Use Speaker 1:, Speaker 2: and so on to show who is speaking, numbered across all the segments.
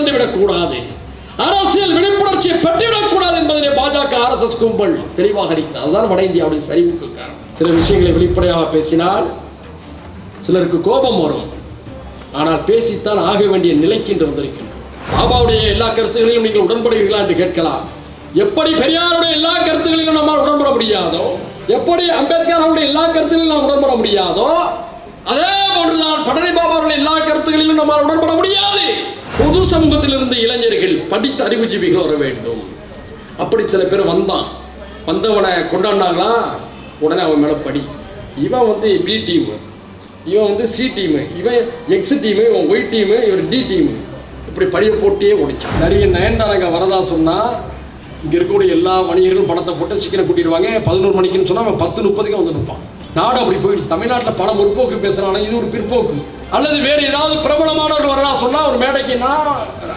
Speaker 1: சென்று விடக்கூடாது அரசியல் விழிப்புணர்ச்சியை பெற்றுவிடக்கூடாது என்பதிலே பாஜக ஆர்எஸ்எஸ் கும்பல் தெளிவாக இருக்கிறது அதுதான் வட இந்தியாவுடைய சரிவுக்கு காரணம். சில விஷயங்களை வெளிப்படையாக பேசினால் சிலருக்கு கோபம் வரும். ஆனால் பேசித்தான் ஆக வேண்டிய நிலைக்கு இன்று வந்திருக்கின்றோம். பாபாவுடைய எல்லா கருத்துகளிலும் நீங்கள் உடன்படுகிறீர்களா என்று கேட்கலாம். எப்படி பெரியாருடைய எல்லா கருத்துகளிலும் நம்மால் உடன்பட முடியாதோ எப்படி அம்பேத்கர் அவருடைய எல்லா கருத்துகளிலும் நாம் உடன்பட முடியாதோ அதே போன்றுதான் பழனி பாபாவுடைய எல்லா கருத்துகளிலும் நம்மால் உடன்பட முடியாது. பொது சமூகத்தில் இருந்த இளைஞர்கள் படித்த அறிவுஜீவிகள் வர வேண்டும். அப்படி சில பேர் வந்தான். வந்தவனை கொண்டாடினாங்களா? உடனே அவன் மேலே படி. இவன் வந்து பி டீமு இவன் வந்து சி டீமு இவன் எக்ஸ் டீமு இவன் ஒய் டீமு இவன் டி டீமு இப்படி படியை போட்டியே உடைச்சான் நிறைய நயன்தாரங்க வரதா சொன்னால் இங்கே இருக்கக்கூடிய எல்லா வணிகர்களும் பணத்தை போட்டு சீக்கிரம் கூட்டிடுவாங்க. பதினோரு மணிக்குன்னு சொன்னால் அவன் பத்து முப்பதுக்கு வந்து நிற்பான். நாடு அப்படி போயிடுச்சு. தமிழ்நாட்டில் பல முற்போக்கு பேசுகிறாங்க இது ஒரு பிற்போக்கு. அல்லது வேறு ஏதாவது பிரபலமானவர் வர்றா சொன்னால் ஒரு மேடைக்கு நான்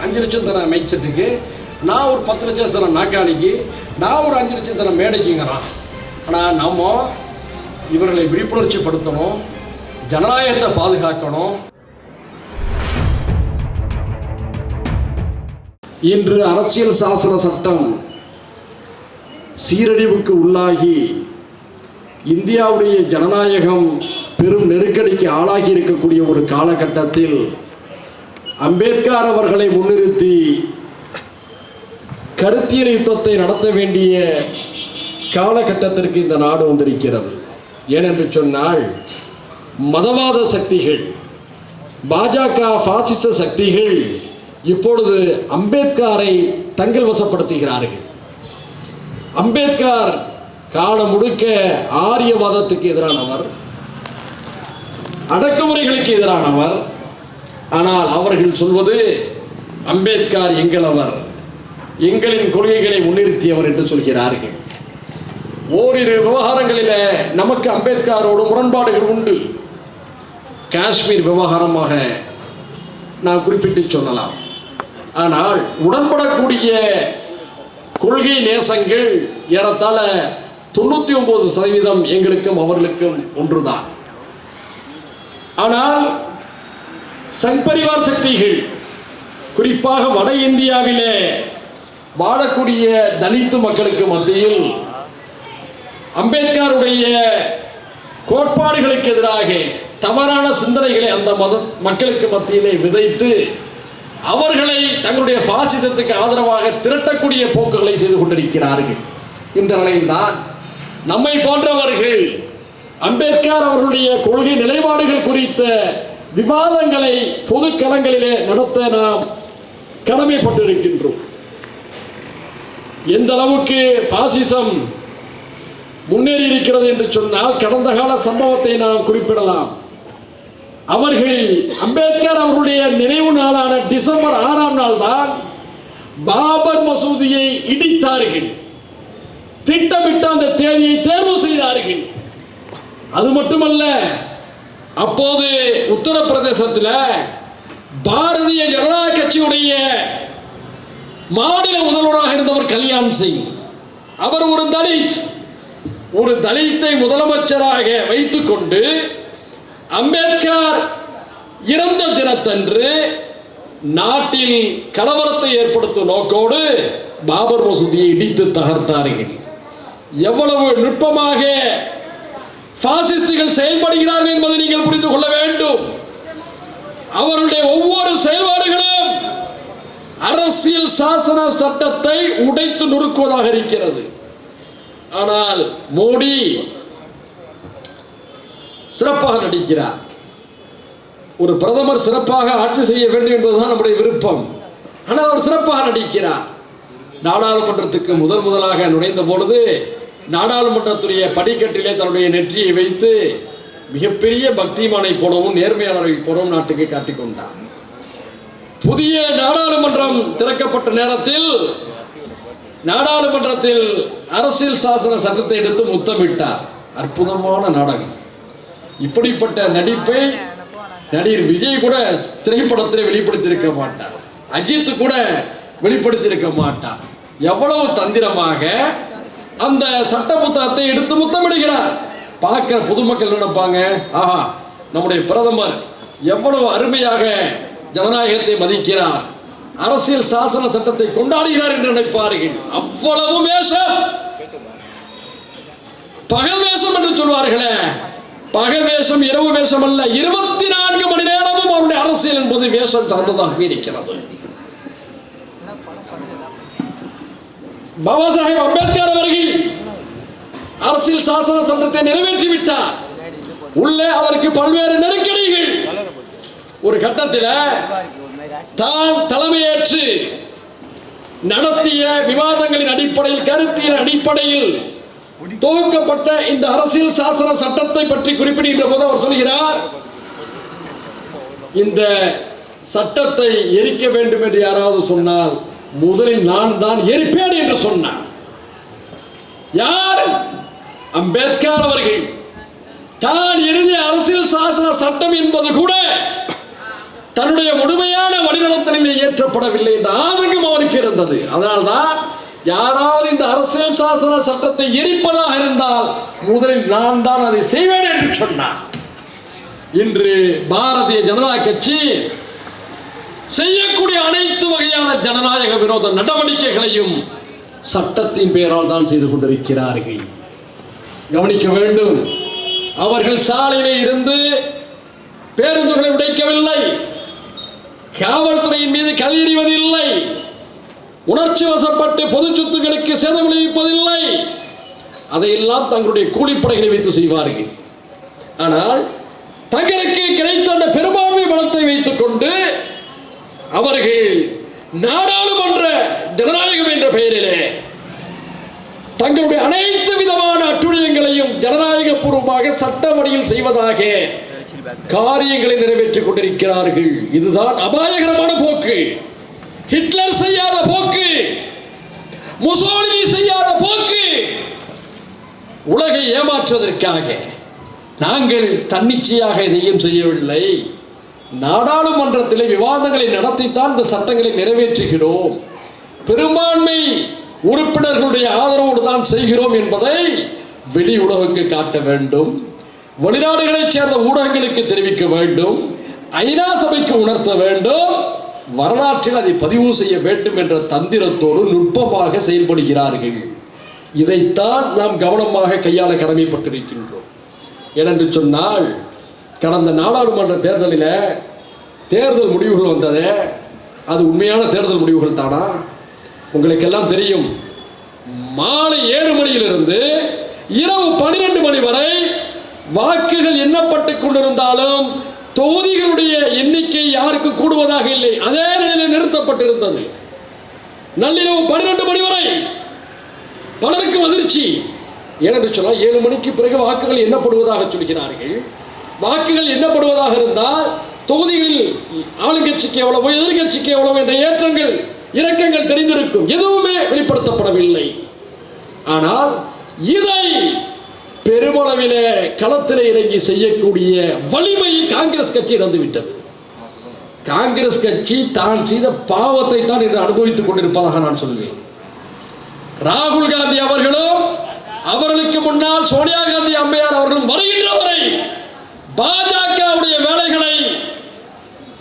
Speaker 1: அஞ்சு லட்சம் தரேன் மைக் செட்டுக்கு நான் ஒரு பத்து லட்சம் தரேன் நாக்காளிக்கு நான் ஒரு அஞ்சு லட்சம் தரேன் மேடைக்குங்கிறான். ஆனால் நம்ம இவர்களை விழிப்புணர்ச்சி படுத்தணும். ஜனநாயகத்தை பாதுகாக்கணும். இன்று அரசியல் சாசன சட்டம் சீரழிவுக்கு உள்ளாகி இந்தியாவுடைய ஜனநாயகம் பெரும் நெருக்கடிக்கு ஆளாகி இருக்கக்கூடிய ஒரு காலகட்டத்தில் அம்பேத்கர் அவர்களை முன்னிறுத்தி கருத்தியல் யுத்தத்தை நடத்த வேண்டிய காலகட்டத்திற்கு இந்த நாடு வந்திருக்கிறது. ஏனென்று சொன்னால் மதவாத சக்திகள் பாஜக பாசிச சக்திகள் இப்பொழுது அம்பேத்கரை தங்கள் வசப்படுத்துகிறார்கள். அம்பேத்கர் காலம் முழுக்க ஆரியவாதத்துக்கு எதிரானவர் அடக்குமுறைகளுக்கு எதிரானவர். ஆனால் அவர்கள் சொல்வது அம்பேத்கர் எங்களவர் எங்களின் கொள்கைகளை முன்னிறுத்தியவர் என்று சொல்கிறார்கள். ஓரிரு விவகாரங்களில் நமக்கு அம்பேத்கரோடு முரண்பாடுகள் உண்டு. காஷ்மீர் விவகாரமாக நாம் குறிப்பிட்டு சொல்லலாம். ஆனால் உடன்படக்கூடிய கொள்கை நேசங்கள் ஏறத்தாழ தொண்ணூற்றி ஒன்பது சதவீதம் எங்களுக்கும் அவர்களுக்கும் ஒன்றுதான். ஆனால் சங்பரிவார் சக்திகள் குறிப்பாக வட இந்தியாவிலே வாழக்கூடிய தலித்து மக்களுக்கு மத்தியில் அம்பேத்கருடைய கோட்பாடுகளுக்கு எதிராக தவறான சிந்தனைகளை அந்த மத மக்களுக்கு மத்தியிலே விதைத்து அவர்களை தங்களுடைய பாசிசத்துக்கு ஆதரவாக திரட்டக்கூடிய போக்குகளை செய்து கொண்டிருக்கிறார்கள். இந்த நிலையில்தான் நம்மை போன்றவர்கள் அம்பேத்கர் அவர்களுடைய கொள்கை நிலைப்பாடுகள் குறித்த விவாதங்களை பொது களங்களிலே நடத்த நாம் கடமைப்பட்டிருக்கின்றோம். எந்த அளவுக்கு பாசிசம் முன்னேறி இருக்கிறது என்று சொன்னால் கடந்த கால சம்பவத்தை நாம் குறிப்பிடலாம். அவர்கள் அம்பேத்கர் அவர்களுடைய நினைவு நாளான டிசம்பர் ஆறாம் நாள் தான் பாபர் மசூதியை இடித்தார்கள். திட்டமிட்ட அந்த தேதியை தேர்வு செய்தார்கள். அது மட்டுமல்ல அப்போது உத்தரப்பிரதேசத்தில் பாரதிய ஜனதா கட்சியுடைய மாநில முதல்வராக இருந்தவர் கல்யாண் சிங். அவர் ஒரு தலித். ஒரு தலித்தை முதலமைச்சராக வைத்துக்கொண்டு அம்பேத்கர் இறந்த தினத்தன்று நாட்டில் கலவரத்தை ஏற்படுத்தும் நோக்கோடு பாபர் மசூதியை இடித்து தகர்த்தார்கள். எவ்வளவு நுட்பமாக பாசிஸ்டுகள் செயல்படுகிறார்கள் என்பதை நீங்கள் புரிந்து கொள்ள வேண்டும். அவருடைய ஒவ்வொரு செயல்பாடுகளும் அரசியல் சாசன சட்டத்தை உடைத்து நொறுக்குவதாக இருக்கிறது. ஆனால் மோடி சிறப்பாக நடிக்கிறார். ஒரு பிரதமர் சிறப்பாக ஆட்சி செய்ய வேண்டும் என்பதுதான் நம்முடைய விருப்பம். ஆனால் அவர் சிறப்பாக நடிக்கிறார். நாடாளுமன்றத்துக்கு முதல் முதலாக நுழைந்த பொழுது நாடாளுமன்றத்துடைய படிக்கட்டிலே தன்னுடைய நெற்றியை வைத்து மிகப்பெரிய பக்திமானை போலவும் நேர்மையாளரை போலவும் நாட்டுக்கு காட்டிக்கொண்டார் புதிய நாடாளுமன்றம் திறக்கப்பட்ட நேரத்தில் நாடாளுமன்றத்தில் அரசியல் சாசன சட்டத்தை எடுத்து முத்தமிட்டார். அற்புதமான நாடகம். இப்படிப்பட்ட நடிப்பை நடிகர் விஜய் கூட திரைப்படத்தில் வெளிப்படுத்தியிருக்க மாட்டார். அஜித் கூட வெளிப்படுத்தியிருக்க மாட்டார். எவ்வளவு தந்திரமாக அந்த சட்ட புத்தகத்தை எடுத்து முத்தமிடுகிறார். பார்க்கிற பொதுமக்கள் நினைப்பாங்க? ஆஹா நம்முடைய பிரதமர் எவ்வளவு அருமையாக ஜனநாயகத்தை மதிக்கிறார். அரசியல் சாசன சட்டத்தை கொண்டாடுகிறார் என்று நினைப்பார்கள். அவ்வளவு வேஷம். பகல் வேஷம் என்று சொல்வார்களே. பகல் வேஷம் இரவு வேஷம் அல்ல. இருபத்தி நான்கு மணி நேரமும் அவருடைய அரசியல் என்பது வேஷம் சார்ந்ததாக இருக்கிறது. பாபா சாஹேப் அம்பேத்கர் அவர்கள் அரசியல் சாசன சட்டத்தை நிறைவேற்றி விட்டார். உள்ளே அவருக்கு பல்வேறு நெருக்கடிகள். ஒரு கட்டத்தில் தான் தலைமையேற்று நடத்திய விவாதங்களின் அடிப்படையில் கருத்தின் அடிப்படையில் துவக்கப்பட்ட இந்த அரசியல் சாசன சட்டத்தை பற்றி குறிப்பிடுகின்ற போது அவர் சொல்கிறார் இந்த சட்டத்தை எரிக்க வேண்டும் என்று யாராவது சொன்னால் முதலில் நான் தான் எரிப்பேன் என்று சொன்னார். யார்? அம்பேத்கர் அவர்கள். தான் எழுதிய அரசியல் சாசன சட்டம் என்பது கூட தன்னுடைய முழுமையான வழிநடத்தலில் இயற்றப்படவில்லை என்ற ஆதங்கம் அவருக்கு இருந்தது. அதனால்தான் யாராவது இந்த அரசியல் சாசன சட்டத்தை எரிப்பதாக இருந்தால் முதலில் நான் தான் அதை செய்வேன் என்று சொன்னார். இன்று பாரதிய ஜனதா கட்சி செய்யக்கூடிய அனைத்து வகையான ஜனநாயக விரோத நடவடிக்கைகளையும் சட்டத்தின் பெயரால் தான் செய்து கொண்டிருக்கிறார்கள். கவனிக்க வேண்டும். அவர்கள் சாலையிலே இருந்து பேருந்துகளை உடைக்கவில்லை. காவல்துறையின் மீது கல் எறிவதில்லை. உணர்ச்சி வசப்பட்டு பொது சொத்துக்களுக்கு சேதம் விளைவிப்பதில்லை. அதையெல்லாம் தங்களுடைய கூலிப்படைகளை வைத்து செய்வார்கள். ஆனால் தங்களுக்கு கிடைத்த அந்த பெரும்பான்மை பலத்தை வைத்துக் கொண்டு அவர்கள் நாடாளுமன்ற ஜனநாயகம் என்ற பெயரிலே தங்களுடைய அனைத்து விதமான அட்டுழியங்களையும் ஜனநாயக பூர்வமாக சட்டமடியில் செய்வதாக காரியங்களை நிறைவேற்றிக் கொண்டிருக்கிறார்கள். இதுதான் அபாயகரமான போக்கு. ஹிட்லர் செய்யாத போக்கு. முசோலினி செய்யாத போக்கு. உலகை ஏமாற்றுவதற்காக நாங்கள் தன்னிச்சையாக எதையும் செய்யவில்லை. நாடாளுமன்றத்திலே விவாதங்களை நடத்தித்தான் இந்த சட்டங்களை நிறைவேற்றுகிறோம். பெரும்பான்மை உறுப்பினர்களுடைய ஆதரவோடு தான் செய்கிறோம் என்பதை வெளி உலகுக்கு காட்ட வேண்டும். வெளிநாடுகளைச் சேர்ந்த ஊடகங்களுக்கு தெரிவிக்க வேண்டும். ஐநா சபைக்கு உணர்த்த வேண்டும். வரலாற்றில் அதை பதிவு செய்ய வேண்டும் என்ற தந்திரத்தோடு நுட்பமாக செயல்படுகிறார்கள். இதைத்தான் நாம் கவனமாக கையாள கடமைப்பட்டிருக்கின்றோம். ஏனென்று சொன்னால் கடந்த நாடாளுமன்ற தேர்தலில் தேர்தல் முடிவுகள் வந்தது. அது உண்மையான தேர்தல் முடிவுகள் தானா? உங்களுக்கெல்லாம் தெரியும். மாலை ஏழு மணியிலிருந்து இரவு பனிரெண்டு மணி வரை வாக்குகள் எண்ணப்பட்டு கொண்டிருந்தாலும் தொகுதிகளுடைய எண்ணிக்கை யாருக்கும் கூடுவதாக இல்லை. அதே நிலையில் நிறுத்தப்பட்டிருந்தது. நள்ளிரவு பன்னிரண்டு மணி வரை பலருக்கும் அதிர்ச்சி. ஏனென்று சொன்னால் ஏழு மணிக்கு பிறகு வாக்குகள் எண்ணப்படுவதாக சொல்கிறார்கள். வாக்குகள் எண்ணப்படுவதாக இருந்தால் தொகுதிகளில் ஆளுங்கட்சிக்கு எவ்வளவு எதிர்கட்சிக்கு எவ்வளவு என்ற ஏற்றங்கள் இறக்கங்கள் தெரிந்திருக்கும். எதுவுமே வெளிப்படுத்தப்படவில்லை. ஆனால் இதை பெருமளவிலே களத்தில் இறங்கி செய்யக்கூடிய வலிமை காங்கிரஸ் கட்சி இழந்துவிட்டது. காங்கிரஸ் கட்சி தான் செய்த பாவத்தை தான் இன்று அனுபவித்துக் கொண்டிருப்பதாக நான் சொல்வேன். ராகுல் காந்தி அவர்களும் அவர்களுக்கு முன்னால் சோனியா காந்தி அம்மையார் அவர்களும் வருகின்ற பாஜகவுடைய வேலைகளை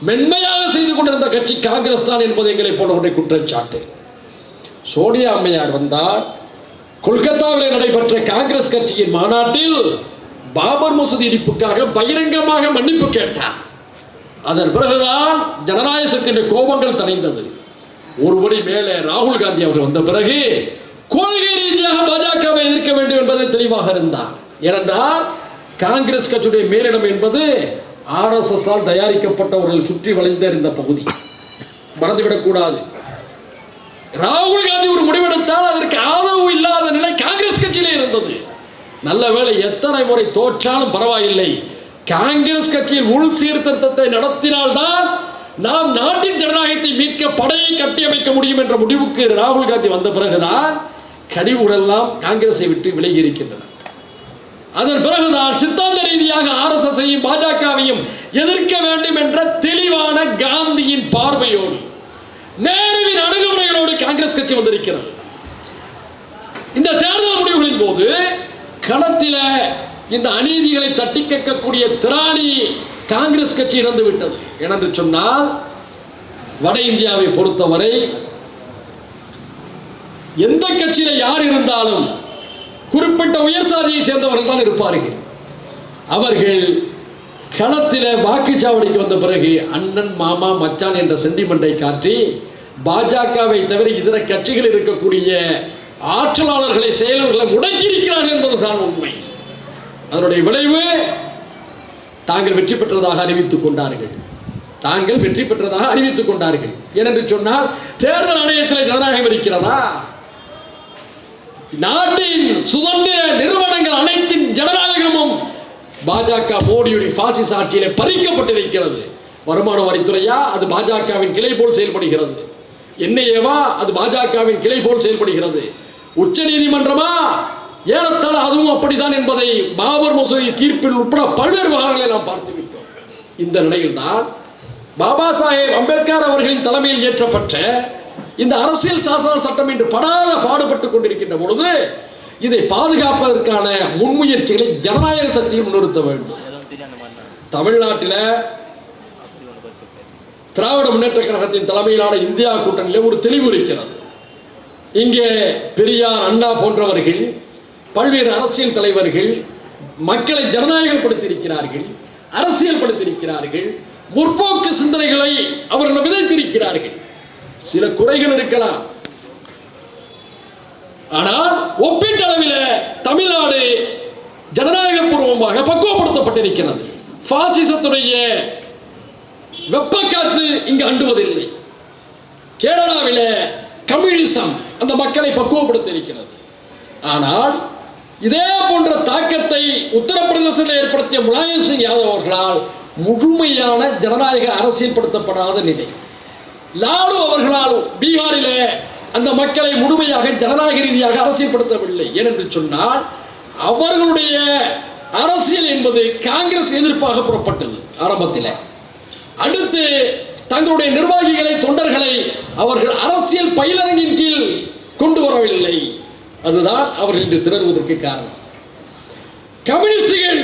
Speaker 1: மென்மையாக செய்து கொண்டிருந்த கட்சி காங்கிரஸ் தான் என்பது எங்களை போன்றவருடைய குற்றச்சாட்டு சோனியா அம்மையார் வந்தார். கொல்கத்தாவில் நடைபெற்ற காங்கிரஸ் கட்சியின் மாநாட்டில் பாபர் மசூதி இடிப்புக்காக பகிரங்கமாக மன்னிப்பு கேட்டார். அதன் பிறகுதான் ஜனநாயக சக்தியுடைய கோபங்கள் தணிந்தது. ஒருபடி மேலே ராகுல் காந்தி அவர்கள் வந்த பிறகு கொள்கை ரீதியாக பாஜகவை எதிர்க்க வேண்டும் என்பதை தெளிவாக இருந்தார். ஏனென்றால் காங்கிரஸ் கட்சியுடைய மேலிடம் என்பது ஆர்எஸ்எஸ்ஆல் தயாரிக்கப்பட்டவர்கள் சுற்றி வளைந்த இந்த பகுதி. மறந்துவிடக்கூடாது ராகுல் காந்தி ஒரு முடிவெடுத்தால் அதற்கு ஆதரவு இல்லாத நிலை காங்கிரஸ் கட்சியிலே இருந்தது. நல்ல வேளை எத்தனை முறை தோற்றாலும் பரவாயில்லை. காங்கிரஸ் கட்சியில் உள் சீர்திருத்தத்தை நடத்தினால்தான் நாம் நாட்டின் ஜனநாயகத்தை மீட்க படையை கட்டியமைக்க முடியும் என்ற முடிவுக்கு ராகுல் காந்தி வந்த பிறகுதான் கனிவுடெல்லாம் காங்கிரஸை விட்டு விலகி இருக்கின்றன அதன் பிறகுதான் சித்தாந்த ரீதியாக ஆர்எஸ்எஸ்ஸையும் பாஜகவையும் எதிர்க்க வேண்டும் என்ற தெளிவான காந்தியின் பார்வையோடு நேருவின் அணுகுமுறைகளோடு காங்கிரஸ் கட்சி வந்திருக்கிறது. இந்த தேர்தல் முடிவுகளின் போது களத்தில் இந்த அநீதிகளை தட்டி கேட்கக்கூடிய திராணி காங்கிரஸ் கட்சி இறந்து விட்டது. என்று சொன்னால் வட இந்தியாவை பொறுத்தவரை எந்த கட்சியில் யார் இருந்தாலும் குறிப்பிட்ட உயர் சாதியை சேர்ந்தவர்கள் தான் இருப்பார்கள். அவர்கள் களத்தில் வாக்குச்சாவடிக்கு வந்த பிறகு அண்ணன் மாமா மச்சான் என்ற சென்டிமெண்டை காட்டி பாஜகவை தவிர இதர கட்சிகள் இருக்கக்கூடிய ஆற்றலாளர்களை செயலர்களை முடக்கியிருக்கிறார்கள் என்பதுதான் உண்மை. அதனுடைய விளைவு தாங்கள் வெற்றி பெற்றதாக அறிவித்துக் கொண்டார்கள். தாங்கள் வெற்றி பெற்றதாக அறிவித்துக் கொண்டார்கள். ஏனென்று சொன்னால் தேர்தல் ஆணையத்தில் ஜனநாயகம் இருக்கிறதா? நாட்டின் சுதந்திர நிறுவனங்கள் அனைத்தின் ஜனநாயகமும் பாஜக மோடியுடைய பாசிச ஆட்சியிலே பறிக்கப்பட்டிருக்கிறது. வருமான வரித்துறையா? அது பாஜகவின் கிளை போல் செயல்படுகிறது. என்ஐஏவா அது பாஜகவின் கிளை போல் செயல்படுகிறது. உச்ச நீதிமன்றமா? ஏறத்தாழ அதுவும் அப்படித்தான் என்பதை பாபர் மசூதி தீர்ப்பில் உட்பட பல்வேறு விவகாரங்களை நாம் பார்த்து விட்டோம் இந்த நிலையில்தான் பாபா சாஹேப் அம்பேத்கர் அவர்களின் தலைமையில் இயற்றப்பட்ட இந்த அரசியல் சாசன சட்டம் என்று படாத பாடுபட்டு கொண்டிருக்கின்ற பொழுது இதை பாதுகாப்பதற்கான முன்முயற்சிகளை ஜனநாயக சக்தியை முன்னிறுத்த வேண்டும். தமிழ்நாட்டில் திராவிட முன்னேற்ற கழகத்தின் தலைமையிலான இந்தியா கூட்டணியில் ஒரு தெளிவு இருக்கிறது. இங்கே பெரியார் அண்ணா போன்றவர்கள் பல்வேறு அரசியல் தலைவர்கள் மக்களை ஜனநாயகப்படுத்தியிருக்கிறார்கள் அரசியல் படுத்தியிருக்கிறார்கள் முற்போக்கு சிந்தனைகளை அவர்கள் விதைத்திருக்கிறார்கள். சில குறைகள் இருக்கலாம். ஆனால் ஒப்பீட்டளவில் தமிழ்நாடு ஜனநாயக பூர்வமாக பக்குவப்படுத்தப்பட்டிருக்கிறது. பாசிசத்துடைய வெப்பக்காற்று இங்கு அண்டுவதில்லை. கேரளாவில் கம்யூனிசம் அந்த மக்களை பக்குவப்படுத்தி இருக்கிறது ஆனால் இதே போன்ற தாக்கத்தை உத்தரப்பிரதேசத்தில் ஏற்படுத்திய முலாயம் சிங் யாதவ் அவர்களால் முழுமையான ஜனநாயக அரசியல்படுத்தப்படாத நிலை. லாலு அவர்களால் பீகாரிலே அந்த மக்களை முழுமையாக ஜனநாயக ரீதியாக அரசியல்படுத்தவில்லை. ஏனென்று சொன்னால் அவர்களுடைய அரசியல் என்பது காங்கிரஸ் எதிர்ப்பாக புறப்பட்டது ஆரம்பத்தில். அடுத்து தங்களுடைய நிர்வாகிகளை தொண்டர்களை அவர்கள் அரசியல் பயிலரங்கின் கீழ் கொண்டு வரவில்லை. அதுதான் அவர்கள் இன்று திணறுவதற்கு காரணம். கம்யூனிஸ்டுகள்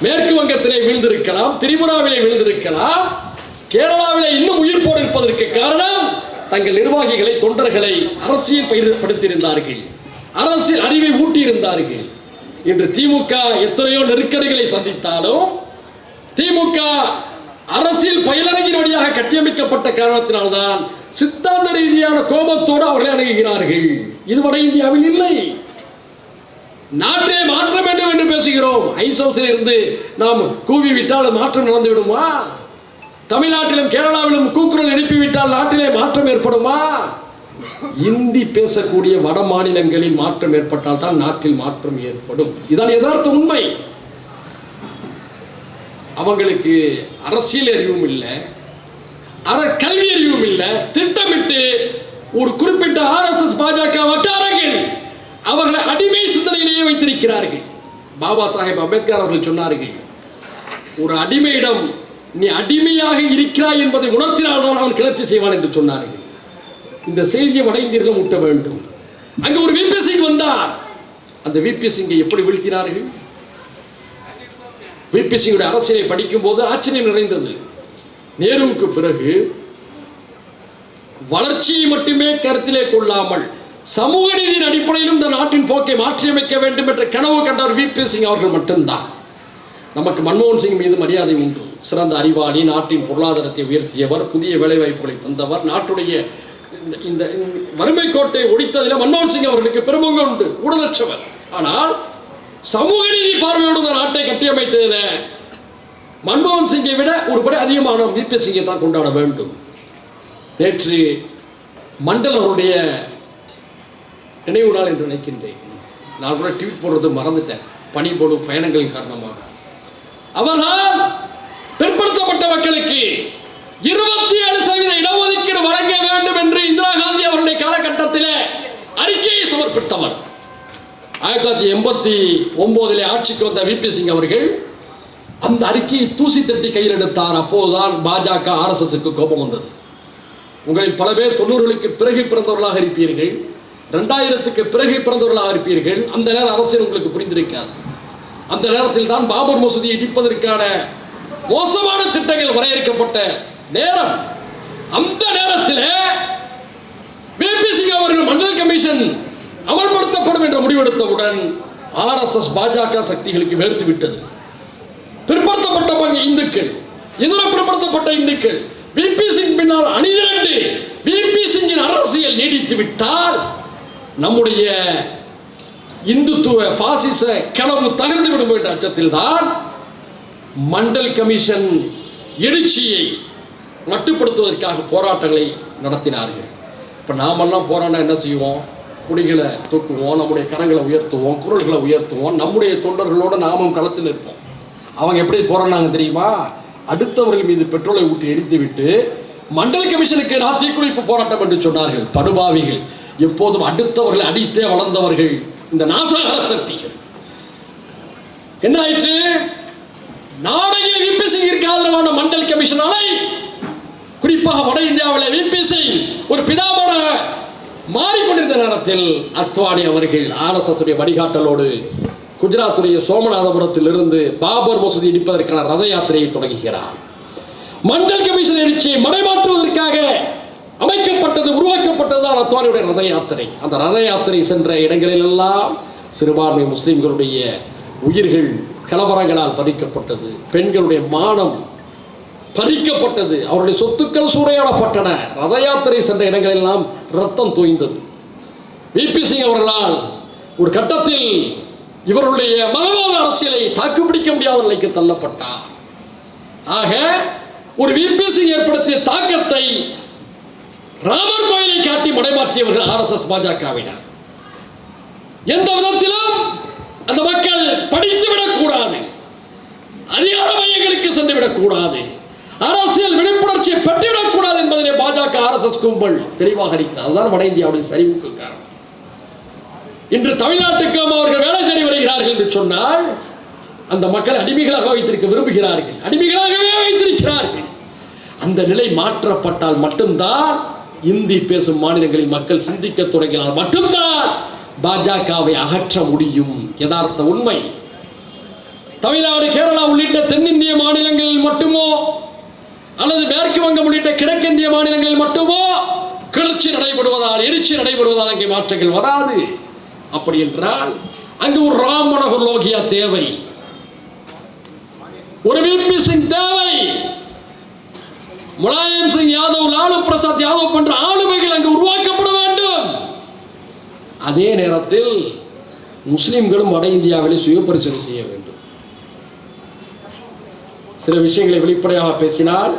Speaker 1: மேற்கு வங்கத்திலே விழுந்திருக்கலாம் திரிபுராவிலே வீழ்ந்திருக்கலாம். கேரளாவில் இன்னும் உயிர்ப்போடு இருப்பதற்கு காரணம் தங்கள் நிர்வாகிகளை தொண்டர்களை அரசியல் பயிர்படுத்தியிருந்தார்கள் அரசியல் அறிவை ஊட்டியிருந்தார்கள். இன்று திமுக எத்தனையோ நெருக்கடிகளை சந்தித்தாலும் திமுக அரசியல் பயிலரங்கின் வழியாக கட்டியமைக்கப்பட்ட காரணத்தினால்தான் சித்தாந்த ரீதியான கோபத்தோடு அவர்களை அணுகுகிறார்கள். இது வட இந்தியாவில் இல்லை. நாட்டை மாற்ற வேண்டும் என்று பேசுகிறோம். ஐஸ் ஹவுஸில் இருந்து நாம் கூவி விட்டால் மாற்றம் நடந்து விடுமா தமிழ்நாட்டிலும் கேரளாவிலும் கூக்குரல் எழுப்பிவிட்டால் நாட்டிலே மாற்றம் ஏற்படுமா? இந்தி பேசக்கூடிய வட மாநிலங்களில் மாற்றம் ஏற்பட்டால் தான் நாட்டில் மாற்றம் ஏற்படும். இதான் யதார்த்த உண்மை. அவங்களுக்கு அரசியல் அறிவும் இல்லை. அர கல்வி அறிவும் இல்லை. திட்டமிட்டு ஒரு குறிப்பிட்ட ஆர்எஸ்எஸ் பாஜக வட்டாரங்கள் அவர்களை அடிமை சிந்தனையிலேயே வைத்திருக்கிறார்கள். பாபா சாஹேப் அம்பேத்கர் அவர்கள் சொன்னார்கள் ஒரு அடிமையிடம் நீ அடிமையாக இருக்கிறாய் என்பதை உணர்த்தினால்தான் அவன் கிளர்ச்சி செய்வான் என்று சொன்னார்கள். இந்த செய்தியை வட இந்தியர்களும் வேண்டும். அங்கு ஒரு விபி சிங் வந்தார். அந்த விபி சிங்கை எப்படி வீழ்த்தினார்கள்? விபி சிங்குடைய அரசியலை படிக்கும் போது ஆச்சரியம் நிறைந்தது. நேருவுக்கு பிறகு வளர்ச்சியை மட்டுமே கருத்திலே கொள்ளாமல் சமூக நீதியின் அடிப்படையிலும் இந்த நாட்டின் போக்கை மாற்றியமைக்க வேண்டும் என்ற கனவு கண்டவர் விபி சிங் அவர்கள் மட்டும்தான். நமக்கு மன்மோகன் சிங் மீது மரியாதை உண்டு. சிறந்த அறிவாளி நாட்டின் பொருளாதாரத்தை உயர்த்தியவர் புதிய வேலைவாய்ப்புகளை தந்தவர். நாட்டுடைய இந்த- இந்த இந்த வறுமை கோட்டை ஒழித்ததில் மன்மோகன் சிங் அவர்களுக்கு பெருமங்க உண்டு ஊழலற்றவர் ஆனால் சமூக நீதி பார்வையோடு இந்த நாட்டை கட்டியமைத்ததில் மன்மோகன் சிங்கை விட ஒருபடி அதிகமான விபி சிங்கை தான் கொண்டாட வேண்டும். நேற்று மண்டல் அவருடைய நினைவு நாள் என்று நினைக்கின்றேன். நான் கூட ட்வீட் போடுறது மறந்துட்டேன். பணி போடும் பயணங்களின் காரணமாக. அவர்தான் பிற்படுத்தப்பட்ட மக்களுக்கு இருபத்தி ஏழு சதவீத இடஒதுக்கீடு வழங்க வேண்டும் என்று இந்திரா காந்தி அவருடைய காலகட்டத்தில் அறிக்கையை ஆயிரத்தி தொள்ளாயிரத்தி எண்பத்தி ஒம்போதில் ஆட்சிக்கு வந்த விபி சிங் அவர்கள் அந்த அறிக்கையை தூசி தட்டி கையில் எடுத்தார். அப்போதுதான் பாஜக ஆர்எஸ்எஸ்க்கு கோபம் வந்தது. உங்களில் பல பேர் தொண்ணூறுகளுக்கு பிறகு பிறந்தவர்களாக இருப்பீர்கள். ரெண்டாயிரத்துக்கு பிறகு பிறந்தவர்களாக இருப்பீர்கள். அந்த நேரம் அரசியல் உங்களுக்கு புரிந்திருக்காது. அந்த நேரத்தில் தான் பாபர் மசூதியை இடிப்பதற்கான மோசமான திட்டங்கள் வரையறுக்கப்பட்ட நேரம். அந்த நேரத்தில் விபி அவர்கள் மண்டல் கமிஷன் முடிவெடுத்தவுடன் ஆர்எஸ்எஸ் பாஜக சக்திகளுக்கு வேர்த்து விட்டது. பிற்படுத்தப்பட்ட இந்துக்கள். இதர பிற்படுத்தப்பட்ட இந்துக்கள். விபி சிங் பின்னால் அணிதிரண்டு விபி சிங்கின் அரசியல் நீடித்து விட்டால் நம்முடைய இந்துத்துவ பாசிச கனவு தகர்ந்து விடும் என்ற அச்சத்தில் தான் மண்டல் கமிஷன் எழுச்சியை மட்டுப்படுத்துவதற்காக போராட்டங்களை நடத்தினார்கள். இப்போ நாமெல்லாம் போராட்டம் என்ன செய்வோம்? குடிகளை தூக்குவோம் நம்முடைய கரங்களை உயர்த்துவோம் குரல்களை உயர்த்துவோம் நம்முடைய தொண்டர்களோடு நாமும் களத்தில் இருப்போம். அவங்க எப்படி போராடினாங்க தெரியுமா? அடுத்தவர்கள் மீது பெட்ரோலை ஊட்டி எரித்து விட்டு மண்டல் கமிஷனுக்கு நான் தீக்குளிப்பு போராட்டம் என்று சொன்னார்கள். படுபாவிகள் எப்போதும் அடுத்தவர்களை அடித்தே வளர்ந்தவர்கள் இந்த நாசகர சக்திகள். என்ன ஆயிற்று? நாடகில் விபி சிங்கிற்கு ஆதரவான மண்டல் கமிஷன் அலை. குறிப்பாக வட இந்தியாவில் விபி சிங் ஒரு பிதாமான மாறிக்கொண்டிருந்த நேரத்தில் அத்வானி அவர்கள் ஆர்எஸ்எஸ் வழிகாட்டலோடு குஜராத்துடைய சோமநாதபுரத்தில் இருந்து பாபர் மசூதி இடிப்பதற்கான ரத யாத்திரையை தொடங்குகிறார். மண்டல் கமிஷன் எழுச்சியை மடைமாற்றுவதற்காக அமைக்கப்பட்டது உருவாக்கப்பட்டதுதான் அத்வானியுடைய ரத யாத்திரை. அந்த ரத யாத்திரை சென்ற இடங்களில் எல்லாம் சிறுபான்மை முஸ்லீம்களுடைய உயிர்கள் கலவரங்களால் பறிக்கப்பட்டது. பெண்களுடைய மானம் பறிக்கப்பட்டது. அவருடைய சொத்துக்கள் சூறையாடப்பட்டன. ரத யாத்திரை சென்ற இடங்களெல்லாம் ரத்தம் தோய்ந்தது. விபி சிங் அவர்களால் ஒரு கட்டத்தில் இவருடைய மதவாத அரசியலை தாக்குப்பிடிக்க முடியாத நிலைக்கு தள்ளப்பட்டார். ஆக ஒரு விபி சிங் ஏற்படுத்திய தாக்கத்தை ராமர் கோயிலை காட்டி மடைமாற்றியவர்கள் ஆர்எஸ்எஸ் பாஜகவினர். எந்த விதத்திலும் அந்த மக்கள் படித்து விடக்கூடாது அதிகார மையங்களுக்கு சென்று விடக்கூடாது அரசியல் விழிப்புணர்ச்சியை பெற்றுவிடக்கூடாது என்பதிலே பாஜக ஆர்எஸ்எஸ் கும்பல் தெளிவாக இருக்கிறது. அதுதான் வட இந்தியாவுடைய சரிவுக்கு காரணம். இன்று தமிழ்நாட்டுக்கும் அவர்கள் வேலை தேடி வருகிறார்கள் என்று சொன்னால் அந்த மக்கள் அடிமைகளாக வைத்திருக்க விரும்புகிறார்கள். அடிமைகளாகவே வைத்திருக்கிறார்கள். அந்த நிலை மாற்றப்பட்டால் மட்டும்தான் இந்தி பேசும் மாநிலங்களில் மக்கள் சிந்திக்க தொடங்கினால் மட்டும்தான் பாஜகவை அகற்ற முடியும். யதார்த்த உண்மை. தமிழ்நாடு கேரளா உள்ளிட்ட தென்னிந்திய மாநிலங்களில் மட்டுமோ அல்லது மேற்கு வங்கம் உள்ளிட்ட கிழக்கிந்திய மாநிலங்களில் மட்டுமோ கிளர்ச்சி நடைபெறுவதால் எழுச்சி நடைபெறுவதால் அங்கே மாற்றங்கள் வராது. அப்படி என்றால் அங்கு ஒரு ராம் மனோகர் லோகியா தேவை. ஒரு விபி சிங் தேவை. முலாயம் சிங் யாதவ் லாலு பிரசாத் யாதவ் போன்ற ஆளுமைகள் அங்கு உருவாக்கப்பட வேண்டும். அதே நேரத்தில் முஸ்லிம்களும் வட இந்தியாவிலே சுய பரிசீலனை செய்ய வேண்டும். சில விஷயங்களை வெளிப்படையாக பேசினால்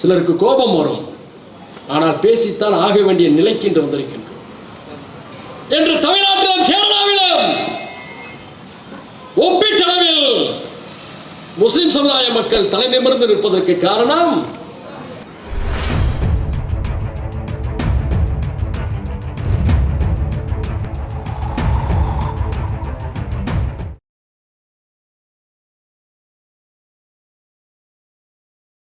Speaker 1: சிலருக்கு கோபம் வரும். ஆனால் பேசித்தான் ஆக வேண்டிய நிலைக்கு இன்று வந்திருக்கின்றோம். என்று தமிழ்நாட்டிலும் கேரளாவிலும் ஒப்பீட்டளவில் முஸ்லிம் சமுதாய மக்கள் தலை நிமிர்ந்து நிற்பதற்கு காரணம்